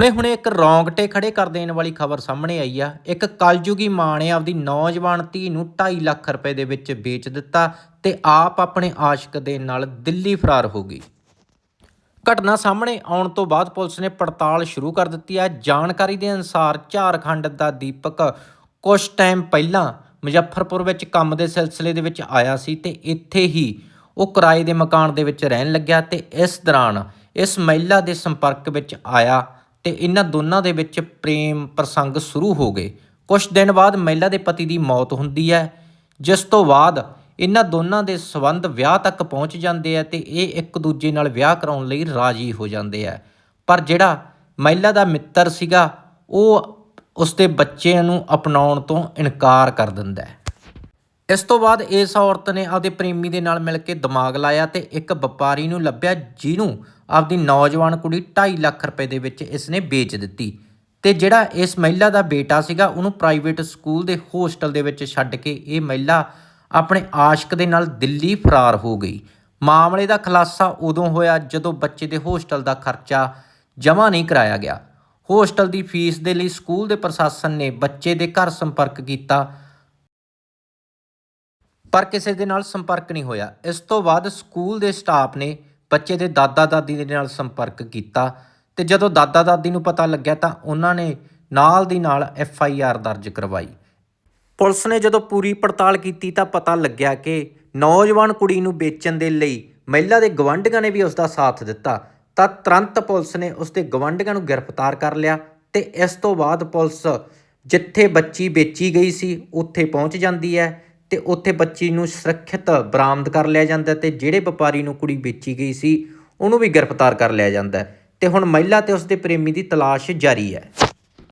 ਹੁਣੇ-ਹੁਣੇ ਇੱਕ ਰੌਂਗਟੇ ਖੜੇ ਕਰ ਦੇਣ ਵਾਲੀ ਖਬਰ ਸਾਹਮਣੇ ਆਈ ਆ। ਇੱਕ ਕਲਯੁਗੀ ਮਾਂ ਨੇ ਆਪਦੀ ਨੌਜਵਾਨ ਧੀ ਨੂੰ 2.5 ਲੱਖ ਰੁਪਏ ਦੇ ਵਿੱਚ ਵੇਚ ਦਿੱਤਾ ਤੇ ਆਪ ਆਪਣੇ ਆਸ਼ਿਕ ਦੇ ਨਾਲ ਦਿੱਲੀ ਫਰਾਰ ਹੋ ਗਈ। ਘਟਨਾ ਸਾਹਮਣੇ ਆਉਣ ਤੋਂ ਬਾਅਦ ਪੁਲਿਸ ਨੇ ਪੜਤਾਲ ਸ਼ੁਰੂ ਕਰ ਦਿੱਤੀ ਹੈ ਜਾਣਕਾਰੀ ਦੇ ਅਨੁਸਾਰ ਝਾਰਖੰਡ ਦਾ ਦੀਪਕ ਕੁਝ ਟਾਈਮ ਪਹਿਲਾਂ ਮੁਜ਼ੱਫਰਪੁਰ ਵਿੱਚ ਕੰਮ ਦੇ ਸਿਲਸਿਲੇ ਦੇ ਵਿੱਚ ਆਇਆ ਸੀ ਤੇ ਇੱਥੇ ਹੀ ਉਹ ਕਿਰਾਏ ਦੇ ਮਕਾਨ ਦੇ ਵਿੱਚ ਰਹਿਣ ਲੱਗਿਆ ਤੇ ਇਸ ਦੌਰਾਨ ਇਸ ਮਹਿਲਾ ਦੇ ਸੰਪਰਕ ਵਿੱਚ ਆਇਆ। ਤੇ ਇਹਨਾਂ ਦੋਨਾਂ ਦੇ ਵਿੱਚ ਪ੍ਰੇਮ ਪ੍ਰਸੰਗ ਸ਼ੁਰੂ ਹੋ ਗਏ। ਕੁਝ ਦਿਨ ਬਾਅਦ ਮਹਿਲਾ ਦੇ ਪਤੀ ਦੀ ਮੌਤ ਹੁੰਦੀ ਹੈ। ਜਿਸ ਤੋਂ ਬਾਅਦ ਇਹਨਾਂ ਦੋਨਾਂ ਦੇ ਸਬੰਧ ਵਿਆਹ ਤੱਕ ਪਹੁੰਚ ਜਾਂਦੇ ਆ ਤੇ ਇਹ ਇੱਕ ਦੂਜੇ ਨਾਲ ਵਿਆਹ ਕਰਾਉਣ ਲਈ ਰਾਜੀ ਹੋ ਜਾਂਦੇ ਆ ਪਰ ਜਿਹੜਾ ਮਹਿਲਾ ਦਾ ਮਿੱਤਰ ਸੀਗਾ, ਉਹ ਉਸਦੇ ਬੱਚਿਆਂ ਨੂੰ ਅਪਣਾਉਣ ਤੋਂ ਇਨਕਾਰ ਕਰ ਦਿੰਦਾ ਹੈ। ਇਸ ਤੋਂ ਬਾਅਦ ਇਸ ਔਰਤ ਨੇ ਆਪਦੇ ਪ੍ਰੇਮੀ ਦੇ ਨਾਲ ਮਿਲ ਕੇ ਦਿਮਾਗ ਲਾਇਆ ਤੇ ਇੱਕ ਵਪਾਰੀ ਨੂੰ ਲੱਭਿਆ ਜਿਹਨੂੰ ਆਪਦੀ ਨੌਜਵਾਨ ਕੁੜੀ 2.5 ਲੱਖ ਰੁਪਏ ਦੇ ਵਿੱਚ ਇਸ ਨੇ ਵੇਚ ਦਿੱਤੀ। ਤੇ ਜਿਹੜਾ ਇਸ ਮਹਿਲਾ ਦਾ ਬੇਟਾ ਸੀਗਾ, ਉਹਨੂੰ ਪ੍ਰਾਈਵੇਟ ਸਕੂਲ ਦੇ ਹੋਸਟਲ ਦੇ ਵਿੱਚ ਛੱਡ ਕੇ ਇਹ ਮਹਿਲਾ ਆਪਣੇ ਆਸ਼ਕ ਦੇ ਨਾਲ ਦਿੱਲੀ ਫਰਾਰ ਹੋ ਗਈ। ਮਾਮਲੇ ਦਾ ਖੁਲਾਸਾ ਉਦੋਂ ਹੋਇਆ ਜਦੋਂ ਬੱਚੇ ਦੇ ਹੋਸਟਲ ਦਾ ਖਰਚਾ ਜਮ੍ਹਾਂ ਨਹੀਂ ਕਰਾਇਆ ਗਿਆ। ਹੋਸਟਲ ਦੀ ਫੀਸ ਦੇ ਲਈ ਸਕੂਲ ਦੇ ਪ੍ਰਸ਼ਾਸਨ ਨੇ ਬੱਚੇ ਦੇ ਘਰ ਸੰਪਰਕ ਕੀਤਾ। ਪਰ ਕਿਸੇ ਦੇ ਨਾਲ ਸੰਪਰਕ ਨਹੀਂ ਹੋਇਆ। ਇਸ ਤੋਂ ਬਾਅਦ ਸਕੂਲ ਦੇ ਸਟਾਫ ਨੇ ਬੱਚੇ ਦੇ ਦਾਦਾ ਦਾਦੀ ਦੇ ਨਾਲ ਸੰਪਰਕ ਕੀਤਾ ਤੇ ਜਦੋਂ ਦਾਦਾ ਦਾਦੀ ਨੂੰ ਪਤਾ ਲੱਗਿਆ ਤਾਂ ਉਹਨਾਂ ਨੇ ਨਾਲ ਦੀ ਨਾਲ ਐਫ ਆਈ ਆਰ ਦਰਜ ਕਰਵਾਈ। ਪੁਲਿਸ ਨੇ ਜਦੋਂ ਪੂਰੀ ਪੜਤਾਲ ਕੀਤੀ ਤਾਂ ਪਤਾ ਲੱਗਿਆ ਕਿ ਨੌਜਵਾਨ ਕੁੜੀ ਨੂੰ ਵੇਚਣ ਦੇ ਲਈ ਮਹਿਲਾ ਦੇ ਗਵੰਡਿਆਂ ਨੇ ਵੀ ਉਸ ਦਾ ਸਾਥ ਦਿੱਤਾ। ਤਾਂ ਤੁਰੰਤ ਪੁਲਿਸ ਨੇ ਉਸ ਦੇ ਗਵੰਡਿਆਂ ਨੂੰ ਗ੍ਰਿਫਤਾਰ ਕਰ ਲਿਆ ਤੇ ਇਸ ਤੋਂ ਬਾਅਦ ਪੁਲਿਸ ਜਿੱਥੇ ਬੱਚੀ ਵੇਚੀ ਗਈ ਸੀ, ਉੱਥੇ ਪਹੁੰਚ ਜਾਂਦੀ ਹੈ। ਤੇ ਉੱਥੇ ਬੱਚੀ ਨੂੰ ਸੁਰੱਖਿਅਤ ਬਰਾਮਦ ਕਰ ਲਿਆ ਜਾਂਦਾ ਤੇ ਜਿਹੜੇ ਵਪਾਰੀ ਨੂੰ ਕੁੜੀ ਵੇਚੀ ਗਈ ਸੀ, ਉਹਨੂੰ ਵੀ ਗ੍ਰਿਫਤਾਰ ਕਰ ਲਿਆ ਜਾਂਦਾ ਹੈ। ਤੇ ਹੁਣ ਮਹਿਲਾ ਤੇ ਉਸਦੇ ਪ੍ਰੇਮੀ ਦੀ ਤਲਾਸ਼ ਜਾਰੀ ਹੈ।